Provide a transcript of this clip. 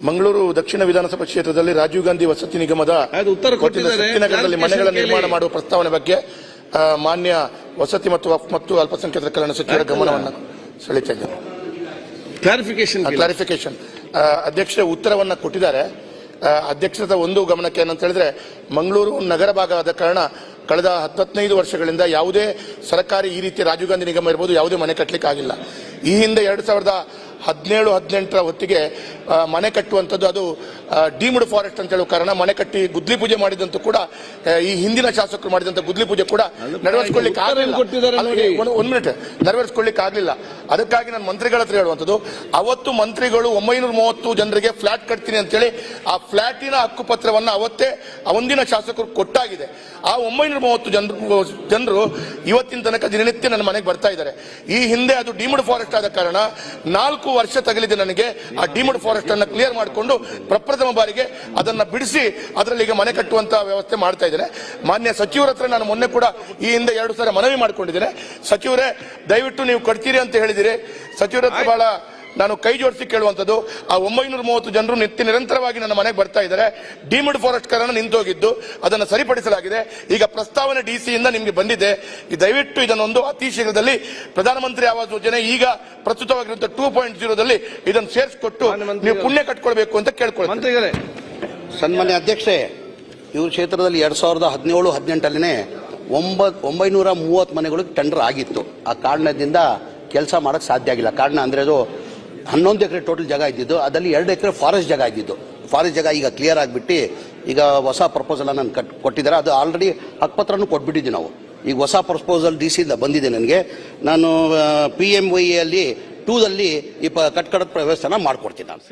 ಮಂಗಳೂರು ದಕ್ಷಿಣ ವಿಧಾನಸಭಾ ಕ್ಷೇತ್ರದಲ್ಲಿ ರಾಜೀವ್ ಗಾಂಧಿ ವಸತಿ ನಿಗಮದ ಮನೆಗಳ ನಿರ್ಮಾಣ ಮಾಡುವ ಪ್ರಸ್ತಾವನೆ ಬಗ್ಗೆ ಮಾನ್ಯ ವಸತಿ ಮತ್ತು ಮತ್ತು ಅಲ್ಪಸಂಖ್ಯಾತರ ಕಲ್ಯಾಣ ಸಚಿವರ ಗಮನವನ್ನು ಸೆಳೀತಾ ಕ್ಲಾರಿಫಿಕೇಶನ್ ಕ್ಲಾರಿಫಿಕೇಶನ್ ಅಧ್ಯಕ್ಷರ ಉತ್ತರವನ್ನು ಕೊಟ್ಟಿದ್ದಾರೆ. ಆ, ಅಧ್ಯಕ್ಷರದ ಒಂದು ಗಮನಕ್ಕೆ ಏನಂತ ಹೇಳಿದ್ರೆ ಮಂಗಳೂರು ನಗರ ಭಾಗ ಆದ ಕಾರಣ ಕಳೆದ ಹತ್ತೈದು ವರ್ಷಗಳಿಂದ ಯಾವುದೇ ಸರ್ಕಾರಿ ಈ ರೀತಿ ರಾಜೀವ್ ಗಾಂಧಿ ನಿಗಮ ಇರ್ಬೋದು ಯಾವುದೇ ಮನೆ ಕಟ್ಟಲಿಕ್ಕೆ ಆಗಿಲ್ಲ ಈ ಹಿಂದೆ ಎರಡು ಸಾವಿರದ ಹದಿನೇಳು ಹದಿನೆಂಟರ ಹೊತ್ತಿಗೆ ಮನೆ ಕಟ್ಟುವಂಥದ್ದು ಅದು ಡೀಮ್ಡ್ ಫಾರೆಸ್ಟ್ ಅಂತ ಹೇಳುವ ಕಾರಣ ಮನೆ ಕಟ್ಟಿ ಗುದ್ಲಿ ಪೂಜೆ ಮಾಡಿದಂತೂ ಕೂಡ ಈ ಹಿಂದಿನ ಶಾಸಕರು ಮಾಡಿದಂಥ ಗುದ್ಲಿ ಪೂಜೆ ಕೂಡ ನೆರವೇರಿಸಿಕೊಳ್ಳಿಕ್ಕೆ ಆಗಲಿಲ್ಲ. ಒಂದು ಮಿನಿಟ್ ನೆರವೇರಿಸಿಕೊಳ್ಳಿಕ್ಕೆ ಆಗಲಿಲ್ಲ. ಅದಕ್ಕಾಗಿ ನಾನು ಮಂತ್ರಿಗಳ ಹತ್ರ ಹೇಳುವಂಥದ್ದು ಅವತ್ತು ಮಂತ್ರಿಗಳು ಒಂಬೈನೂರ ಮೂವತ್ತು ಜನರಿಗೆ ಫ್ಲಾಟ್ ಕಟ್ತೀನಿ ಅಂತೇಳಿ ಆ ಫ್ಲಾಟಿನ ಹಕ್ಕುಪತ್ರವನ್ನು ಅವತ್ತೇ ಒಂದಿನ ಶಾಸಕರು ಕೊಟ್ಟಾಗಿದೆ. ಆ ಒಂಬೈನೂರ ಮೂವತ್ತು ಜನರು ಜನರು ಇವತ್ತಿನ ತನಕ ದಿನನಿತ್ಯ ನನ್ನ ಮನೆಗೆ ಬರ್ತಾ ಇದ್ದಾರೆ. ಈ ಹಿಂದೆ ಅದು ಡೀಮ್ಡ್ ಫಾರೆಸ್ಟ್ ಆದ ಕಾರಣ ನಾಲ್ಕು ವರ್ಷ ತಗಲಿದೆ ನನಗೆ. ಆ ಡಿಮಡ್ ಫಾರೆಸ್ಟ್ ಅನ್ನ ಕ್ಲಿಯರ್ ಮಾಡಿಕೊಂಡು ಪ್ರಪ್ರಥಮ ಬಾರಿಗೆ ಅದನ್ನ ಬಿಡಿಸಿ ಅದರಲ್ಲಿ ಈಗ ಮನೆ ಕಟ್ಟುವಂತ ವ್ಯವಸ್ಥೆ ಮಾಡ್ತಾ ಇದ್ದೇನೆ. ಮಾನ್ಯ ಸಚಿವರ ಹತ್ರ ನಾನು ಮೊನ್ನೆ ಕೂಡ ಈ ಹಿಂದೆ ಎರಡು ಸಾರಿ ಮನವಿ ಮಾಡಿಕೊಂಡಿದ್ದೇನೆ. ಸಚಿವರೇ ದಯವಿಟ್ಟು ನೀವು ಕಟ್ತೀರಿ ಅಂತ ಹೇಳಿದಿರಿ. ಸಚಿವರ ಹತ್ರ ಬಹಳ ನಾನು ಕೈ ಜೋಡಿಸಿ ಕೇಳುವಂಥದ್ದು ಆ ಒಂಬೈನೂರ ಮೂವತ್ತು ಜನರು ನಿತ್ಯ ನಿರಂತರವಾಗಿ ನನ್ನ ಮನೆಗೆ ಬರ್ತಾ ಇದ್ದಾರೆ. ಡೀಮ್ಡ್ ಫಾರೆಸ್ಟ್ ಕಾರಣ ನಿಂತೋಗಿದ್ದು ಅದನ್ನು ಸರಿಪಡಿಸಲಾಗಿದೆ. ಈಗ ಪ್ರಸ್ತಾವನೆ ಡಿ ಸಿಯಿಂದ ನಿಮಗೆ ಬಂದಿದೆ. ಈ ದಯವಿಟ್ಟು ಇದನ್ನೊಂದು ಅತಿ ಶೀಘ್ರದಲ್ಲಿ ಪ್ರಧಾನಮಂತ್ರಿ ಆವಾಸ್ ಯೋಜನೆ ಈಗ ಪ್ರಸ್ತುತವಾಗಿರುವಂತಹ ಟೂ ಪಾಯಿಂಟ್ ಜೀರೋದಲ್ಲಿ ಇದನ್ನು ಸೇರಿಸಿಕೊಟ್ಟು ನೀವು ಪುಣ್ಯ ಕಟ್ಕೊಳ್ಬೇಕು ಅಂತ ಕೇಳ್ಕೊಳ್ತೀನಿ. ಮಂತ್ರಿಗಳೇ. ಸನ್ಮಾನ್ಯ ಅಧ್ಯಕ್ಷೆ ಇವ್ರ ಕ್ಷೇತ್ರದಲ್ಲಿ ಎರಡ್ ಸಾವಿರದ ಹದಿನೇಳು ಹದಿನೆಂಟಲ್ಲಿನೇ ಒಂಬತ್ ಒಂಬೈನೂರ ಮೂವತ್ತು ಮನೆಗಳಿಗೆ ಟೆಂಡರ್ ಆಗಿತ್ತು. ಆ ಕಾರಣದಿಂದ ಕೆಲಸ ಮಾಡೋಕ್ಕೆ ಸಾಧ್ಯ ಆಗಿಲ್ಲ. ಕಾರಣ ಅಂದರೆ ಅದು ಹನ್ನೊಂದು ಎಕರೆ ಟೋಟಲ್ ಜಾಗ ಇದ್ದಿದ್ದು, ಅದರಲ್ಲಿ ಎರಡು ಎಕರೆ ಫಾರೆಸ್ಟ್ ಜಾಗ ಇದ್ದಿದ್ದು. ಫಾರೆಸ್ಟ್ ಜಾಗ ಈಗ ಕ್ಲಿಯರ್ ಆಗಿಬಿಟ್ಟು, ಈಗ ಹೊಸ ಪ್ರಪೋಸಲ್ ನಾನು ಕಟ್ ಕೊಟ್ಟಿದ್ದಾರೆ. ಅದು ಆಲ್ರೆಡಿ ಹಕ್ಪತ್ರನೂ ಕೊಟ್ಬಿಟ್ಟಿದ್ದೀವಿ ನಾವು. ಈಗ ಹೊಸ ಪ್ರಪೋಸಲ್ ಡಿ ಸಿಯಿಂದ ಬಂದಿದೆ ನನಗೆ. ನಾನು ಪಿ ಎಂ ವೈ ಅಲ್ಲಿ ಟೂದಲ್ಲಿ ಈ ಪ ಕಟ್ಕಡದ ವ್ಯವಸ್ಥೆನ ಮಾಡಿಕೊಡ್ತೀನಿ ನಾನು.